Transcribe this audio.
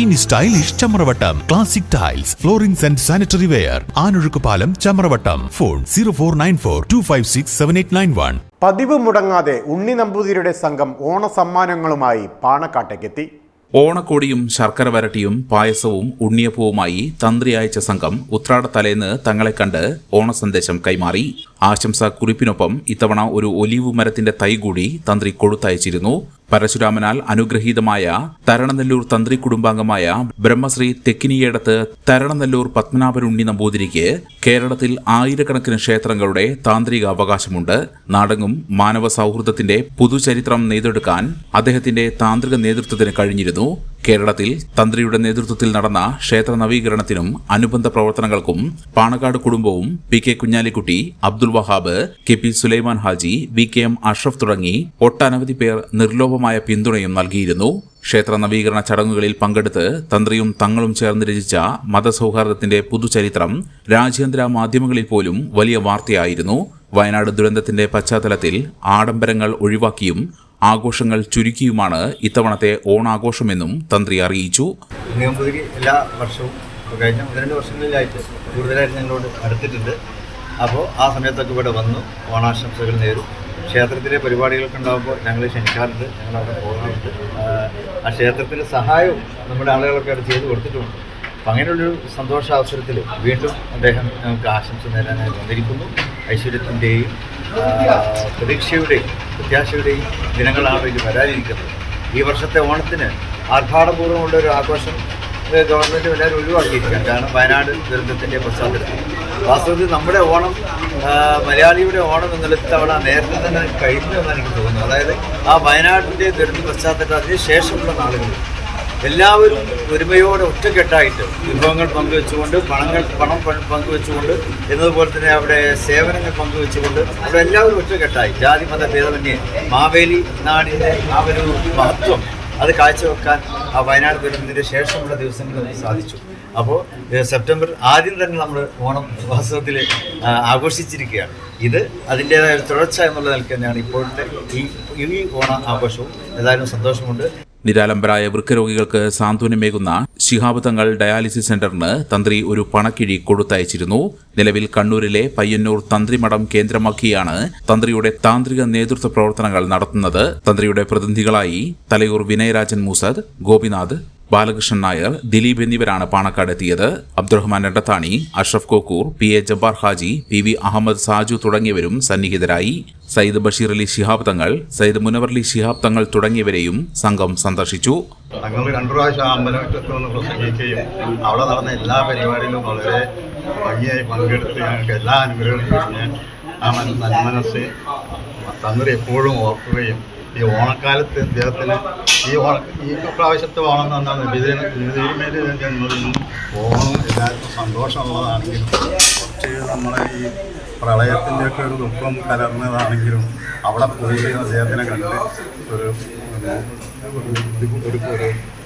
ഇനി stylish Chamravattam. Classic tiles floorings and sanitary ware Anozhukkupalam Chamravattam. Phone zero four nine four two five six seven eight nine one പതിവ് മുടങ്ങാതെ ഉണ്ണി നമ്പൂതിരിയുടെ സംഘം ഓണ ഓണസമ്മാനങ്ങളുമായി പാണക്കാട്ടേക്കെത്തി. ഓണക്കോടിയും ശർക്കര വരട്ടിയും പായസവും ഉണ്ണിയപ്പവുമായി തന്ത്രി അയച്ച സംഘം ഉത്രാടത്തലേന്ന് തങ്ങളെ കണ്ട് ഓണസന്ദേശം കൈമാറി. ആശംസാ കുറിപ്പിനൊപ്പം ഇത്തവണ ഒരു ഒലിവ് മരത്തിന്റെ തൈ കൂടി തന്ത്രി കൊടുത്തയച്ചിരുന്നു. പരശുരാമനാൽ അനുഗ്രഹീതമായ തരണനെല്ലൂർ തന്ത്രി കുടുംബാംഗമായ ബ്രഹ്മശ്രീ തെക്കിനിയേടത്ത് തരണനെല്ലൂർ പത്മനാഭനുണ്ണി നമ്പൂതിരിക്ക് കേരളത്തിൽ ആയിരക്കണക്കിന് ക്ഷേത്രങ്ങളുടെ താന്ത്രിക അവകാശമുണ്ട് നാടങ്ങും മാനവ സൗഹൃദത്തിന്റെ പുതുചരിത്രം നെയ്തെടുക്കാൻ അദ്ദേഹത്തിന്റെ താന്ത്രിക നേതൃത്വത്തിന് കഴിഞ്ഞിരുന്നു. കേരളത്തിൽ തന്ത്രിയുടെ നേതൃത്വത്തിൽ നടന്ന ക്ഷേത്ര നവീകരണത്തിനും അനുബന്ധ പ്രവർത്തനങ്ങൾക്കും പാണക്കാട് കുടുംബവും P K Kunhalikutty Abdul Wahab K P Sulaiman Haji V K M Ashraf തുടങ്ങി ഒട്ടനവധി പേർ നിർലോഭമായ പിന്തുണയും നൽകിയിരുന്നു. ക്ഷേത്ര നവീകരണ ചടങ്ങുകളിൽ പങ്കെടുത്ത് തന്ത്രിയും തങ്ങളും ചേർന്ന് രചിച്ച മതസൗഹാർദ്ദത്തിന്റെ പുതുചരിത്രം രാജ്യാന്തര മാധ്യമങ്ങളിൽ പോലും വലിയ വാർത്തയായിരുന്നു. വയനാട് ദുരന്തത്തിന്റെ പശ്ചാത്തലത്തിൽ ആഡംബരങ്ങൾ ഒഴിവാക്കിയും ആഘോഷങ്ങൾ ചുരുക്കിയുമാണ് ഇത്തവണത്തെ ഓണാഘോഷമെന്നും തന്ത്രി അറിയിച്ചു. എല്ലാ വർഷവും കഴിഞ്ഞ രണ്ട് വർഷങ്ങളിലായിട്ട് കൂടുതലായിട്ട് ഞങ്ങളോട് അടുത്തിട്ടുണ്ട്. അപ്പോൾ ആ സമയത്തൊക്കെ ഇവിടെ വന്നു ഓണാശംസകൾ നേരും. ക്ഷേത്രത്തിലെ പരിപാടികളൊക്കെ ഉണ്ടാകുമ്പോൾ ഞങ്ങൾ ക്ഷണിക്കാറുണ്ട് ഞങ്ങൾ അവിടെ പോകാറുണ്ട് ആ, ആ ക്ഷേത്രത്തിന്റെ സഹായവും നമ്മുടെ ആളുകളൊക്കെ അവിടെ ചെയ്ത് കൊടുത്തിട്ടുണ്ട്. അപ്പം അങ്ങനെയുള്ളൊരു സന്തോഷാവസരത്തിൽ വീണ്ടും അദ്ദേഹം ഞങ്ങൾക്ക് ആശംസ നേരാനായി വന്നിരിക്കുന്നു. ഐശ്വര്യത്തിന്റെയും പ്രതീക്ഷയുടെയും പ്രത്യാശയുടെയും ദിനങ്ങളാണ് ഇത് വരാതിരിക്കുന്നത് ഈ വർഷത്തെ ഓണത്തിന് ആർഭാടപൂർവമുള്ള ഒരു ആഘോഷം ഗവൺമെന്റ് എല്ലാവരും ഒഴിവാക്കിയിരിക്കുകയാണ്. കാരണം വയനാട് ദുരന്തത്തിന്റെ പശ്ചാത്തലത്തിൽ. വാസ്തവത്തിൽ നമ്മുടെ ഓണം മലയാളിയുടെ ഓണം എന്നുള്ള തവണ നേരത്തെ തന്നെ കഴിഞ്ഞു എന്നാണ് എനിക്ക് തോന്നുന്നത്. അതായത് ആ വയനാടിന്റെ ദുരന്ത പശ്ചാത്തലത്തിൽ അതിന് ശേഷമുള്ള നാളുകളിൽ എല്ലാവരും ഒരുമയോടെ ഒറ്റക്കെട്ടായിട്ട് വിഭവങ്ങൾ പങ്കുവെച്ചുകൊണ്ട് പണങ്ങൾ പണം പങ്കുവെച്ചുകൊണ്ട് എന്നതുപോലെ തന്നെ അവിടെ സേവനങ്ങൾ പങ്കുവെച്ചുകൊണ്ട് അവിടെ എല്ലാവരും ഒറ്റക്കെട്ടായി. ജാതി മത ഭേദമന്യേ മാവേലി നാടിന്റെ ആ ഒരു മഹത്വം അത് കാഴ്ചവെക്കാൻ ആ വയനാട് ദുരന്തത്തിന് ശേഷമുള്ള ദിവസങ്ങളിൽ നമുക്ക് സാധിച്ചു. അപ്പോൾ സെപ്റ്റംബർ ആദ്യം തന്നെ നമ്മൾ ഓണം വാസ്തവത്തിൽ ആഘോഷിച്ചിരിക്കുകയാണ്. ഇത് അതിന്റേതായ തുടർച്ച എന്നുള്ള നിലയ്ക്ക് തന്നെയാണ് ഇപ്പോഴത്തെ ഈ ഈ ഓണ ആഘോഷവും. ഏതായാലും സന്തോഷമുണ്ട്. നിരാലംബരായ വൃക്കരോഗികൾക്ക് സാന്ത്വനമേകുന്ന ശിഹാബ് തങ്ങൾ ഡയാലിസിസ് സെന്ററിന് തന്ത്രി ഒരു പണക്കിഴി കൊടുത്തയച്ചിരുന്നു. നിലവിൽ കണ്ണൂരിലെ പയ്യന്നൂർ തന്ത്രിമഠം കേന്ദ്രമാക്കിയാണ് തന്ത്രിയുടെ താന്ത്രിക നേതൃത്വ പ്രവർത്തനങ്ങൾ നടത്തുന്നത്. തന്ത്രിയുടെ പ്രതിനിധികളായി തലയൂർ വിനയരാജൻ മൂസദ് ഗോപിനാഥ് ബാലകൃഷ്ണൻ നായർ ദിലീപ് എന്നിവരാണ് പാണക്കാട് എത്തിയത്. Abdurahman Edathani Ashraf Kokkur P A Jabbar Haji P V Ahammed Saju തുടങ്ങിയവരും സന്നിഹിതരായി. സയ്യിദ് ബഷീർ അലി ശിഹാബ് തങ്ങൾ സയ്യിദ് മുനവർലി ശിഹാബ് തങ്ങൾ തുടങ്ങിയവരെയും സംഘം സന്ദർശിച്ചു. ഞങ്ങൾ രണ്ടു പ്രാവശ്യം അമ്പലത്തിൽ ഒന്ന് പ്രസംഗിക്കുകയും അവിടെ നടന്ന എല്ലാ പരിപാടിയിലും വളരെ ഭംഗിയായി പങ്കെടുത്ത് ഞങ്ങൾക്ക് എല്ലാ അനുഗ്രഹങ്ങളും ആ മന- നന്മനസ് തന്ത്രി എപ്പോഴും ഓർക്കുകയും ഈ ഓണക്കാലത്ത് ഇദ്ദേഹത്തിന് ഈ ഓണ ഈ പ്രാവശ്യത്തെ ഓണം എന്ന് പറഞ്ഞാൽ നിബിധീമേൽ ജന്മദിനം ഓണം എല്ലാവർക്കും സന്തോഷമുള്ളതാണെങ്കിലും കുറച്ച് നമ്മളെ ഈ പ്രളയത്തിന്റെയൊക്കെ ഒരു ദുഃഖം കലർന്നതാണെങ്കിലും അവിടെ പോയി അദ്ദേഹത്തിനെ കണ്ട് ഒരു ഒരു ഒരു